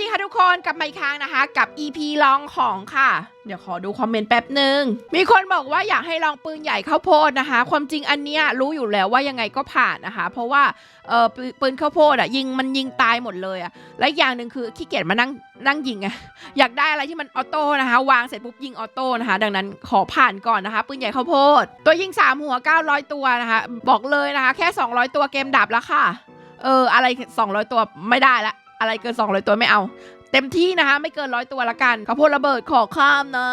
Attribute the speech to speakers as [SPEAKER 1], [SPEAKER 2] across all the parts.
[SPEAKER 1] ดีค่ะทุกคนกลับมาอีกครั้งนะคะ กับ EP ลองของค่ะ เดี๋ยวขอดูคอมเมนต์แป๊บหนึ่งมีคนบอกว่าอยากให้ลองปืนใหญ่ข้าวโพดนะคะ ความจริงอันเนี้ยรู้อยู่แล้วว่ายังไงก็ผ่านนะคะ เพราะว่าเออปืนปืนข้าวโพดอะยิงมันยิงตายหมดเลยอะและอย่างหนึ่งคือขี้เกียจมานั่งนั่งยิงอะอยากได้อะไรที่มันออโต้นะคะ วางเสร็จปุ๊บยิงออโต้นะคะ ดังนั้นขอผ่านก่อนนะคะปืนใหญ่ข้าวโพด ตัวยิงสามหัว 900 ตัวนะคะ บอกเลยนะคะ แค่ 200 ตัวเกมดับแล้วค่ะเอออะไร 200 ตัวไม่ได้ละ อะไรเกิน 200 ตัวไม่เอา เต็มที่นะคะ ไม่เกินร้อยตัวละกันข้าวโพดระเบิดขอข้ามนะ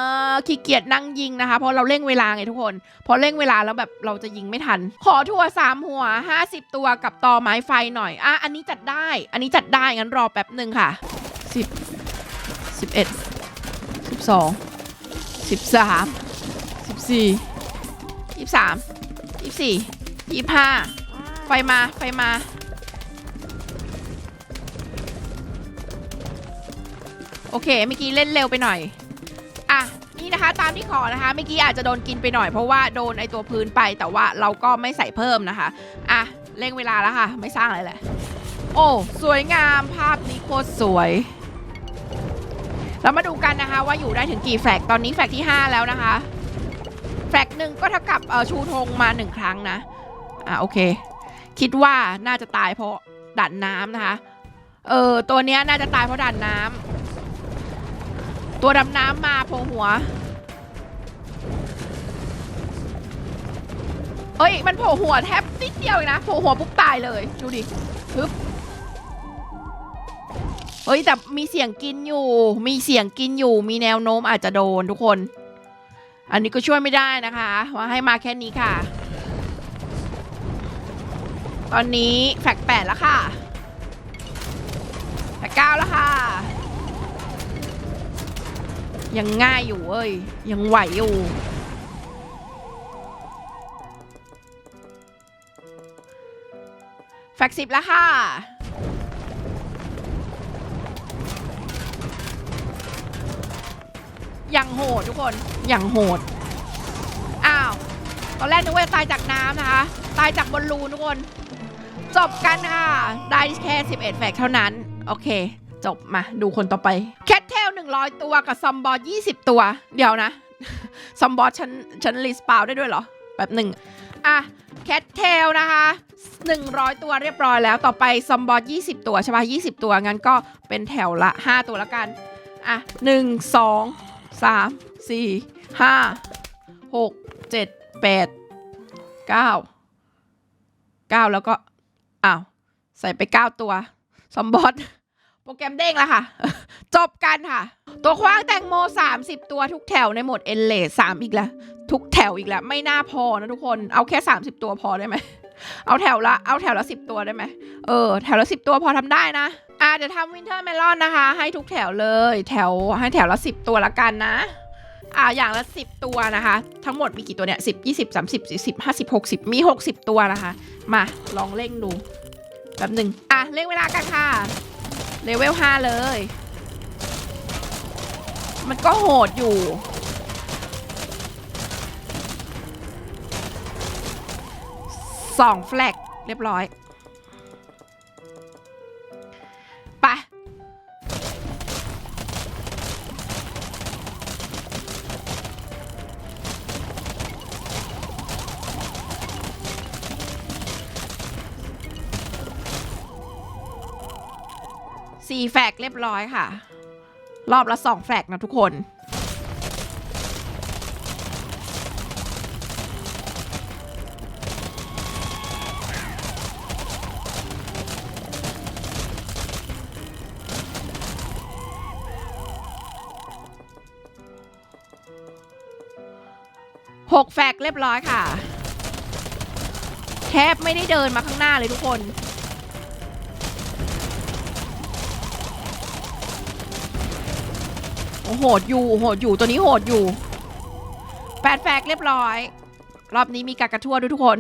[SPEAKER 1] ขี้เกียจนั่งยิงนะคะ เพราะเราเร่งเวลาไงทุกคน พอเร่งเวลาแล้วแบบเราจะยิงไม่ทัน ขอทั่วสามหัว 50 ตัวกับต่อไม้ไฟหน่อยอะอันนี้จัดได้ อันนี้จัดได้งั้นรอแป๊บหนึ่งค่ะ 10 11 12 13 14 23 24 25 ไฟมาไฟมา โอเคเมื่อกี้เล่นเร็วไปหน่อย อะ นี่นะคะตามที่ขอนะคะเมื่อกี้อาจจะโดนกินไปหน่อยเพราะว่าโดนไอตัวพื้นไปแต่ว่าเราก็ไม่ใส่เพิ่มนะคะ อะเร่งเวลาแล้วค่ะ ไม่สร้างอะไรแหละ โอ้สวยงามภาพนี้โคตรสวยเรามาดูกันนะคะว่าอยู่ได้ถึงกี่แฟลกตอนนี้แฟลกที่ 5 แล้วนะคะ แฟลกหนึ่งก็เท่ากับชูธงมาหนึ่งครั้งนะ อะโอเค คิดว่าน่าจะตายเพราะด่านน้ำนะคะ เออตัวเนี้ยน่าจะตายเพราะด่านน้ำ ตัวดำน้ำมาโผล่หัว เอ้ย มันโผล่หัวแทบนิดเดียวเองนะโผล่หัวปุ๊บตายเลย ดูดิฮึบเฮ้ยแต่มีเสียงกินอยู่ มีเสียงกินอยู่ มีแนวโน้มอาจจะโดนทุกคน อันนี้ก็ช่วยไม่ได้นะคะ ว่าให้มาแค่นี้ค่ะ ตอนนี้แฟกแปดแล้วค่ะแฟกเก้าแล้วค่ะ ยังง่ายอยู่เอ้ย ยังไหวอยู่ แฟกสิบแล้วค่ะ อย่างโหดทุกคน อย่างโหด อ้าว ตอนแรกนึกว่าจะตายจากน้ำนะคะ ตายจากบอลลูนทุกคน จบกันค่ะ ได้แค่ 11 แฟกเท่านั้น โอเค จบมาดูคนต่อไป แค 100 ตัวกับซอมบอส20 ตัว เดี๋ยวนะ ซอมบอสฉันฉันรีสปาวได้ด้วยเหรอ แบบหนึ่งอะแคทเทลนะคะ 100 ตัวเรียบร้อยแล้วต่อไปซอมบอส20 ตัวใช่ปะ20 ตัว งั้นก็เป็นแถวละ 5 ตัวละกัน อะ 1 2 3 4 5 6 7 8 9 9 แล้วก็ อ้าว ใส่ไป 9 ตัว ซอมบอส โปรแกรมเด้งแล้วค่ะ จบกันค่ะ ตัวคว้างแตงโม 30 ตัวทุกแถวในหมดเอเลสามอีกแล้วทุกแถวอีกแล้ว ไม่น่าพอนะทุกคนเอาแค่ 30 ตัวพอได้ไหมเอาแถวละเอาแถวละ10ตัวได้ไหมเออแถวละ10ตัวพอทำได้นะอ่าเดี๋ยวทำวินเทอร์เมลอนนะคะ ให้ทุกแถวเลย แถวให้แถวละ10ตัวละกันนะอ่าอย่างละ10ตัวนะคะ ทั้งหมดมีกี่ตัวเนี่ย10 20 30 40 50 60มี60ตัวนะคะ มาลองเร่งดูแป๊บหนึ่งอะเร่งเวลากันค่ะ เลเวล5เลย มันก็โหดอยู่ สองแฟลกเรียบร้อย สี่แฟกเรียบร้อยค่ะ รอบละสองแฟกนะทุกคน หกแฟกเรียบร้อยค่ะ แทบไม่ได้เดินมาข้างหน้าเลยทุกคน โหดอยู่โหดอยู่ตัวนี้โหดอยู่แปดแฟกเรียบร้อย รอบนี้มีกากระทั่วด้วยทุกคน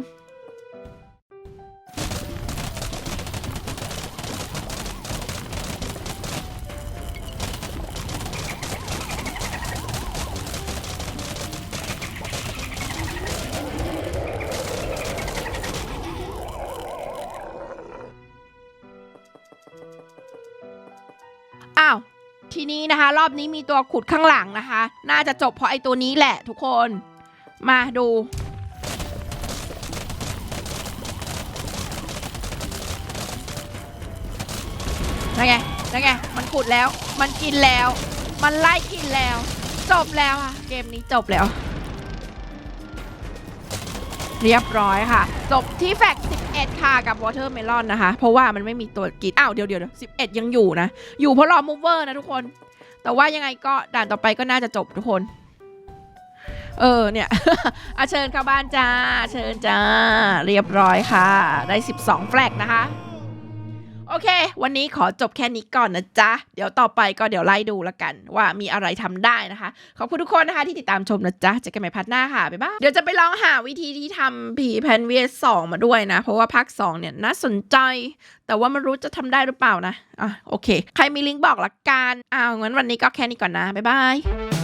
[SPEAKER 1] ทีนี้นะคะ รอบนี้มีตัวขุดข้างหลังนะคะ น่าจะจบเพราะไอตัวนี้แหละทุกคน มาดู นั่นไง นั่นไง มันขุดแล้ว มันกินแล้ว มันไล่กินแล้ว จบแล้วค่ะ เกมนี้จบแล้ว เรียบร้อยค่ะ จบที่แฟก 11 ค่ะกับวอเตอร์เมลอนนะคะ เพราะว่ามันไม่มีตัวกิดอ้าวเดี๋ยวเดี๋ยว11ยังอยู่นะ อยู่เพราะรอมูเวอร์นะทุกคน แต่ว่ายังไงก็ด่านต่อไปก็น่าจะจบทุกคน เออเนี่ยอาเชิญเข้าบ้านจ้า เชิญจ้า เรียบร้อยค่ะ ได้ 12 แฟลกนะคะ อเค วันนี้ขอจบแค่นี้ก่อนนะจ๊ะ เดี๋ยวต่อไปก็เดี๋ยวไล่ดูละกัน ว่ามีอะไรทำได้นะคะ ขอบคุณทุกคนนะคะที่ติดตามชมนะจ๊ะเจอกันใหม่พัดหน้าค่ะ บ๊ายบาย เดี๋ยวจะไปลองหาวิธีที่ทำผีแพนเวียสองมาด้วยนะ เพราะว่าภาค2เนี่ยน่าสนใจ แต่ว่าไม่รู้จะทำได้หรือเปล่านะ อะโอเค ใครมีลิงก์บอกละกันอ้าวงั้นวันนี้ก็แค่นี้ก่อนนะ บ๊ายบาย